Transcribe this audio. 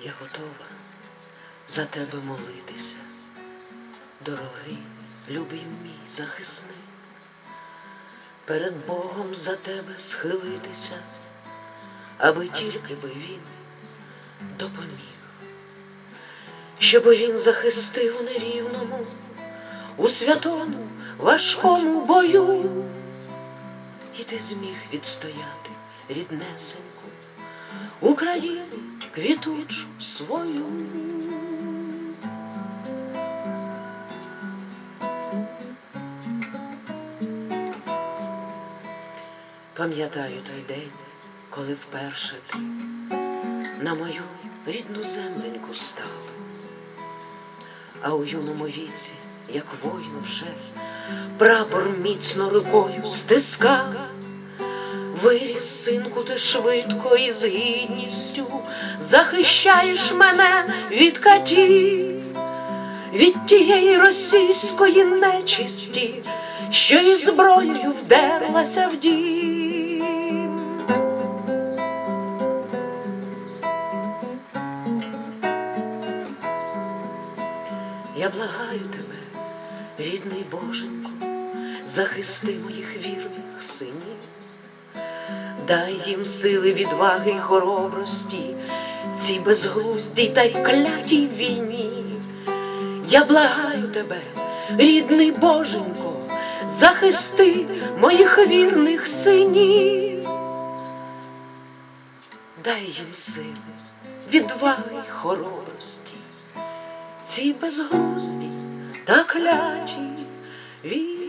Я готова за тебе молитися, дорогий, любий мій захисник, перед Богом за тебе схилитися, аби тільки би він допоміг, щоб він захистив у нерівному, у святому важкому бою, і ти зміг відстояти ріднесеньку Україну квітучу свою. Пам'ятаю той день, коли вперше ти на мою рідну земленьку став, а у юному віці, як воїн вже, прапор міцно рукою стискав. Виріс, синку, ти швидко і з гідністю захищаєш мене від катів, від тієї російської нечисті, що із зброєю вдерлася в дім. Я благаю тебе, рідний Боженько, захисти моїх вірних синів. Дай їм сили відваги й хоробрості, цій безглуздій та й клятій війні. Я благаю тебе, рідний Боженько, захисти моїх вірних синів. Дай їм сили, відваги й хоробрості, цій безглуздій та клятій війні.